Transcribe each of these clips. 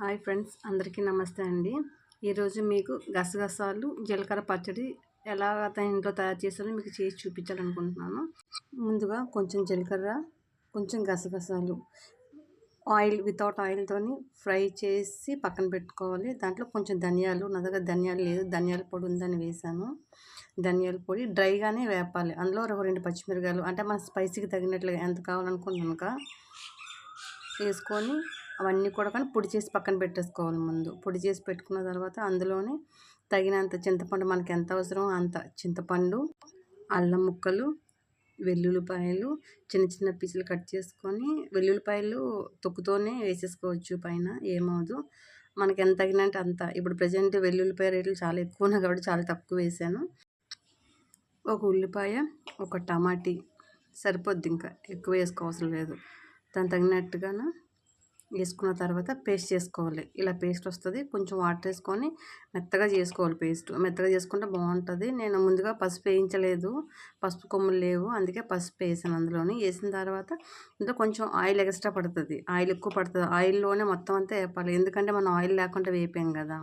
Hi friends అందరికీ నమస్తే అండి. ఈరోజు మీకు గసగసాలు జీలకర్ర పచ్చడి ఎలా త- ఇంట్లో తయారు చేసాలో మీకు చేసి చూపించాలనుకుంటున్నాను. ముందుగా కొంచెం జీలకర్ర కొంచెం గసగసాలు. ఆయిల్ వితౌట్ ఆయిల్తోని ఫ్రై చేసి పక్కన పెట్టుకోవాలి. దాంట్లో కొంచెం ధనియాలు నా దగ్గర ధనియాలు లేదు. ధనియాల పొడి ఉందని వేసాను ధనియాల పొడి డ్రైగానే వేపాలి. అందులో ఒక రెండు పచ్చిమిరకాయలు అంటే మన స్పైసీకి తగినట్లుగా ఎంత కావాలనుకుంటున్నాక వేసుకొని అవన్నీ కూడా కానీ పొడి చేసి పక్కన పెట్టేసుకోవాలి ముందు. పొడి చేసి పెట్టుకున్న తర్వాత అందులోనే తగినంత చింతపండు మనకి ఎంత అవసరమో అంత. చింతపండు అల్లం ముక్కలు వెల్లుల్లిపాయలు చిన్న చిన్న పీసులు కట్ చేసుకొని వెల్లుల్లిపాయలు తొక్కుతోనే వేసేసుకోవచ్చు పైన ఏమవుదు మనకి ఎంత తగినంటే అంత. ఇప్పుడు ప్రజెంట్ వెల్లుల్లిపాయ రేట్లు చాలా ఎక్కువ ఉన్నాయి కాబట్టి చాలా తక్కువ వేసాను. ఒక ఉల్లిపాయ ఒక టమాటీ సరిపోద్ది ఇంకా. ఎక్కువ వేసుకోవసరం లేదు. దాని తగినట్టుగాను వేసుకున్న తర్వాత పేస్ట్ చేసుకోవాలి. ఇలా పేస్ట్ వస్తుంది. కొంచెం వాటర్ వేసుకొని మెత్తగా చేసుకోవాలి పేస్ట్. మెత్తగా చేసుకుంటే బాగుంటుంది. నేను ముందుగా పసుపు వేయించలేదు. పసుపు కొమ్ములు లేవు. అందుకే పసుపు వేసాను అందులోని. వేసిన తర్వాత ఇందులో కొంచెం ఆయిల్ ఎక్స్ట్రా పడుతుంది. ఆయిల్ ఎక్కువ పడుతుంది. ఆయిల్లోనే మొత్తం అంతా వేపాలి. ఎందుకంటే మనం ఆయిల్ లేకుండా వేపాం కదా.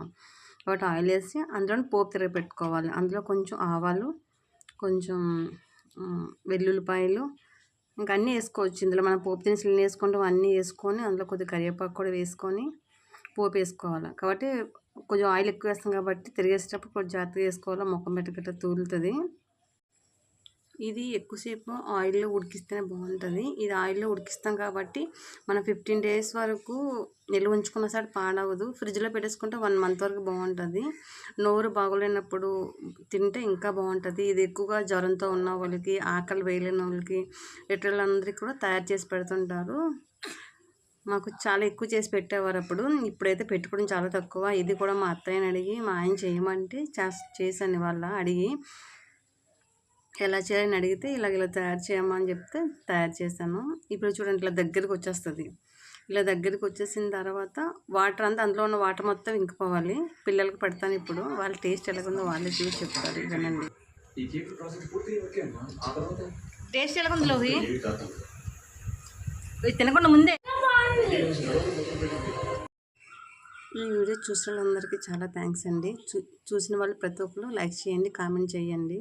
కాబట్టి ఆయిల్ వేసి అందులోని పోపు తిరగ పెట్టుకోవాలి. అందులో కొంచెం ఆవాలు కొంచెం వెల్లుల్లిపాయలు ఇంకా అన్నీ వేసుకోవచ్చు. ఇందులో మనం పోపు దినుసులు వేసుకుంటాం అన్నీ వేసుకొని అందులో కొద్దిగా కరివేపాకు కూడా వేసుకొని పోపు వేసుకోవాలి. కాబట్టి కొంచెం ఆయిల్ ఎక్కువ వేస్తాం కాబట్టి తిరిగేసేటప్పుడు కొంచెం జాగ్రత్తగా వేసుకోవాలి. ముఖం పెట్టగట్ట తూలుతుంది ఇది ఎక్కువసేపు ఆయిల్లో ఉడికిస్తేనే బాగుంటుంది. ఇది ఆయిల్లో ఉడికిస్తాం కాబట్టి మనం ఫిఫ్టీన్ డేస్ వరకు నిల్వ ఉంచుకున్న సరే పాడవదు. ఫ్రిడ్జ్లో పెట్టేసుకుంటే వన్ మంత్ వరకు బాగుంటుంది. నోరు బాగోలేనప్పుడు తింటే ఇంకా బాగుంటుంది. ఇది ఎక్కువగా జ్వరంతో ఉన్న వాళ్ళకి ఆకలి వేయలేని వాళ్ళకి ఇతరులందరికీ కూడా తయారు చేసి పెడుతుంటారు. మాకు చాలా ఎక్కువ చేసి పెట్టేవారు అప్పుడు. ఇప్పుడైతే పెట్టుకోవడం చాలా తక్కువ. ఇది కూడా మా అత్తయ్యని అడిగి మా ఆయన చేయమంటే చేశాను వాళ్ళ అడిగి. ఎలా చేయాలని అడిగితే ఇలా ఇలా తయారు చేయమని చెప్తే తయారు చేశాను. ఇప్పుడు చూడండి ఇట్లా దగ్గరికి వచ్చేస్తుంది. ఇలా దగ్గరికి వచ్చేసిన తర్వాత వాటర్ అంతా అందులో ఉన్న వాటర్ మొత్తం ఇంకిపోవాలి. పిల్లలకి పెడతాను ఇప్పుడు. వాళ్ళ టేస్ట్ ఎలాగుందో వాళ్ళే చూసి చెప్తారు వినండి టేస్ట్ ఎలాగుంది లోహి? తినకుండా ముందే. ఈ వీడియో చూసిన వాళ్ళందరికీ చాలా థ్యాంక్స్ అండి. చూ చూసిన వాళ్ళు ప్రతి ఒక్కరు లైక్ చేయండి కామెంట్ చేయండి.